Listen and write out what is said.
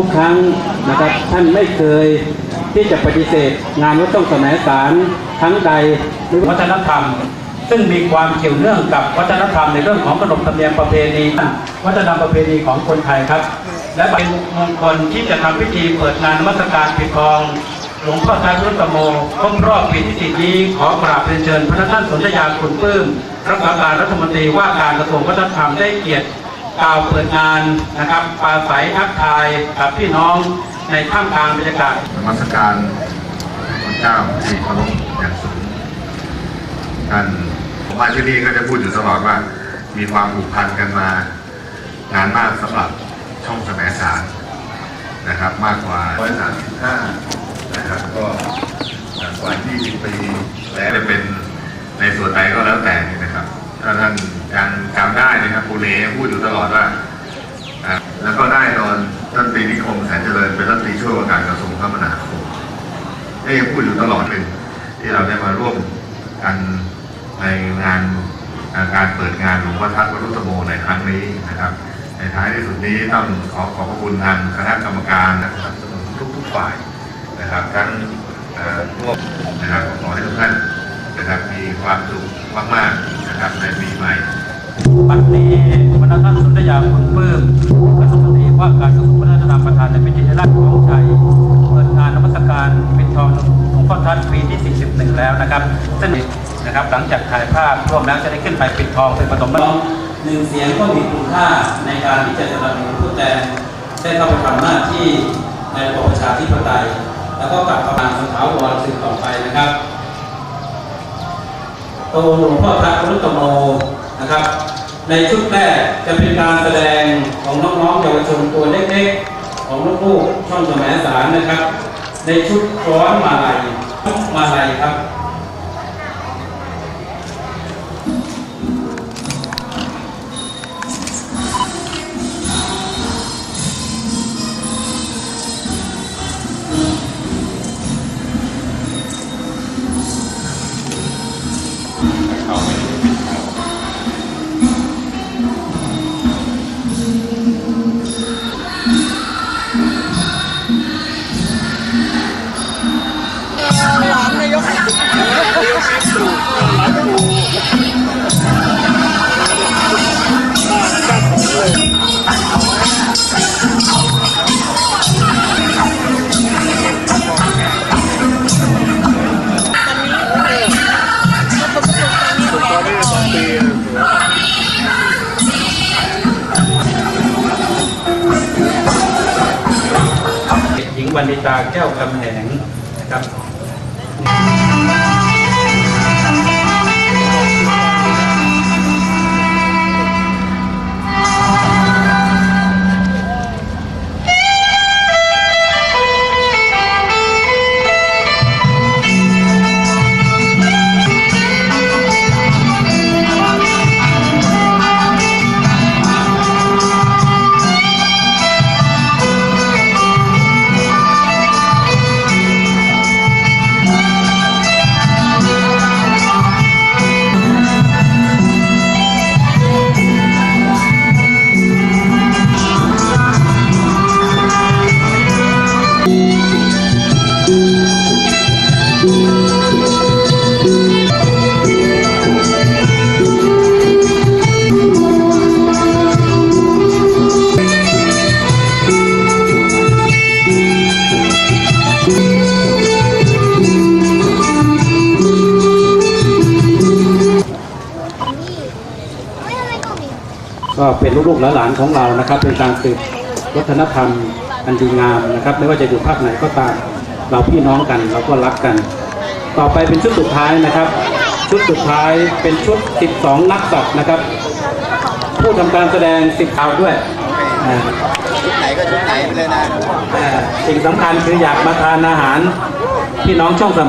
ทุกครั้งนะครับท่านไม่เคยที่จะปฏิเสธ งานวัดต้องสมสารทั้งใดหรือวัฒนธรรม ซึ่งมีความเกี่ยวเนื่องกับวัฒนธรรมในเรื่องของขนบธรรมเนียมประเพณี วัฒนธรรมประเพณีของคนไทยครับ และเป็นมงคลที่จะทำพิธีเปิดงานมัสการปิดทองหลวงพ่อทายพุทธโมครบรอบปีที่สิบนี้ขอกราบเรียนเชิญพระท่านสนธยาคุณปื้มรักษาการรัฐมนตรีว่าการกระทรวงวัฒนธรรมได้เกียรติ กล่าวเปิดงานนะครับปราศัยทักทายกับพี่น้องในท่ามกลางบรรยากาศนมัสการพระเจ้าที่เคารพอย่างสูงท่านผมมาที่นี่ก็จะพูดอยู่ตลอดว่า มีความผูกพันกันมานานมากสำหรับช่องแสมสารนะครับ มากกว่า135นะครับก็กว่า20ปีแล้วจะเป็นในส่วนใดก็แล้วแต่นี่นะครับ ถ้าท่านยังจำได้นะครับ ปูเลพูดอยู่ตลอดว่าแล้วก็ได้ตอนท่านตรีนิคมแสนเจริญเป็นรัฐมนตรีช่วยว่าการกระทรวงคมนาคมได้พูดอยู่ตลอดเลยที่เราได้มาร่วมกันในงานการเปิดงานหลวงพ่อทัดวรุตโมในครั้งนี้นะครับ ในท้ายที่สุดนี้ต้องขอขอบพระคุณทางคณะกรรมการนะครับสนับสนุนทุกฝ่ายนะครับทั้งร่วมนะครับขอให้ทุกท่านนะครับมีความสุขมากๆนะครับในปีใหม่ บัดนี้พระท่านสุนทรยาคุณปลื้มกรัฐมนตรีว่าการกระทรวงวัฒนธรรมประธานในพิธีราชของชัยเปิดงานนมัสการปิดทองหลวงพ่อทัดปีที่ 41 แล้วนะครับซึ่งนะครับหลังจากถ่ายภาพร่วมแล้วจะได้ขึ้นไปปิดทองเป็นปฐมบัลหนึ่งเสียงก็มีคุณค่าในการที่จะสนับสนุนผู้แทนได้เข้าไปทำหน้าที่ในระบบประชาธิปไตย แล้วก็กลับมาสถาวรสืบต่อไปนะครับโตหลวงพ่อพระพุทธโม นะครับ ในชุดแรกจะเป็นการแสดงของน้องๆเยาวชนตัวเล็กๆ ของลูกๆช่องสมัยสารนะครับ ในชุดร้อนมาลัยมาลัยครับ วันดิตาแก้วกำแหงนะครับ ก็เป็นลูกๆหลานๆของเรานะครับ เป็นการสืบวัฒนธรรมอันดีงามนะครับ ไม่ว่าจะอยู่ภาคไหนก็ตาม เราพี่น้องกันเราก็รักกัน ต่อไปเป็นชุดสุดท้ายนะครับ ชุดสุดท้ายเป็นชุด 12 นักสัตว์นะครับ ผู้ทำการแสดงสิบข่าวด้วยอ่าชุดไหนก็ชุดไหนไปเลยนะอ่าสิ่งสำคัญคืออยากมาทานอาหารพี่น้องช่องสม